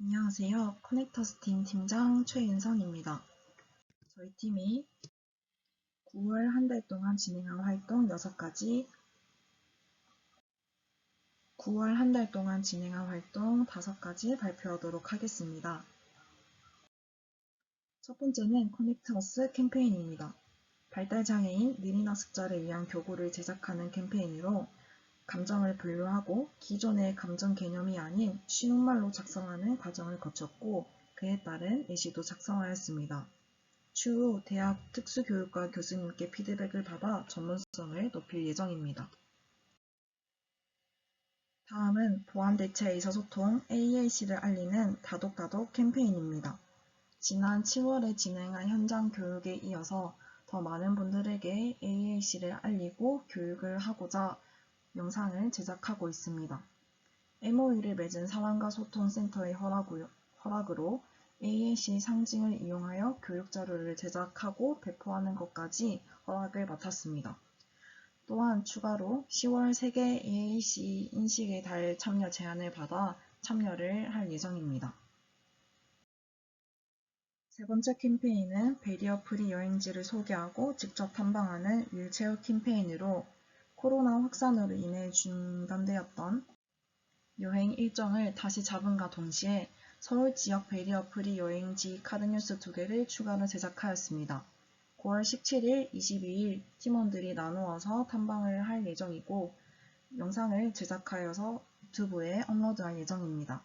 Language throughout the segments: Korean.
안녕하세요. 커넥터스 팀 팀장 최윤성입니다. 저희 팀이 9월 한 달 동안 진행한 활동 6가지 9월 한 달 동안 진행한 활동 5가지 발표하도록 하겠습니다. 첫 번째는 커넥터스 캠페인입니다. 발달장애인 느린 학습자를 위한 교구를 제작하는 캠페인으로 감정을 분류하고 기존의 감정 개념이 아닌 쉬운말로 작성하는 과정을 거쳤고 그에 따른 예시도 작성하였습니다. 추후 대학 특수교육과 교수님께 피드백을 받아 전문성을 높일 예정입니다. 다음은 보안 대체 의사소통 AAC를 알리는 다독다독 캠페인입니다. 지난 7월에 진행한 현장 교육에 이어서 더 많은 분들에게 AAC를 알리고 교육을 하고자 영상을 제작하고 있습니다. MOU를 맺은 사람과 소통 센터의 허락으로 AAC 상징을 이용하여 교육 자료를 제작하고 배포하는 것까지 허락을 맡았습니다. 또한 추가로 10월 세계 AAC 인식의 달 참여 제안을 받아 참여를 할 예정입니다. 세 번째 캠페인은 베리어 프리 여행지를 소개하고 직접 탐방하는 윌체어 캠페인으로 코로나 확산으로 인해 중단되었던 여행 일정을 다시 잡음과 동시에 서울 지역 베리어 프리 여행지 카드뉴스 두 개를 추가로 제작하였습니다. 9월 17일, 22일 팀원들이 나누어서 탐방을 할 예정이고 영상을 제작하여서 유튜브에 업로드할 예정입니다.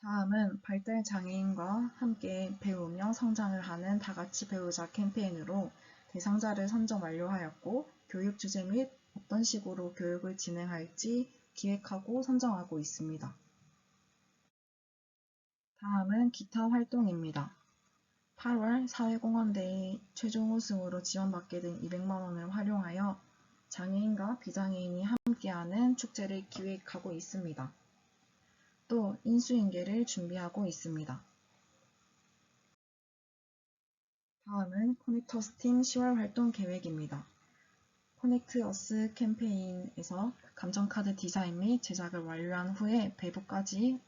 다음은 발달 장애인과 함께 배우며 성장을 하는 다같이 배우자 캠페인으로 대상자를 선정 완료하였고 교육 주제 및 어떤 식으로 교육을 진행할지 기획하고 선정하고 있습니다. 다음은 기타 활동입니다. 8월 사회공헌대회 최종 우승으로 지원받게 된 200만원을 활용하여 장애인과 비장애인이 함께하는 축제를 기획하고 있습니다. 또 인수인계를 준비하고 있습니다. 다음은 커넥터 스 팀 10월 활동 계획입니다. 커넥트 어스 캠페인에서 감정카드 디자인 및 제작을 완료한 후에 배부까지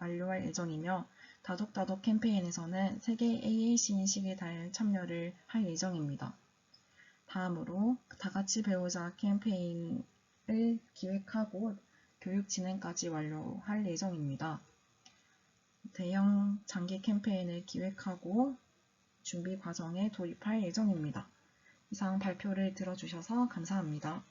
완료할 예정이며 다독다독 캠페인에서는 세계 AAC 인식의 달 참여를 할 예정입니다. 다음으로 다같이 배우자 캠페인을 기획하고 교육 진행까지 완료할 예정입니다. 대형 장기 캠페인을 기획하고 준비 과정에 돌입할 예정입니다. 이상 발표를 들어주셔서 감사합니다.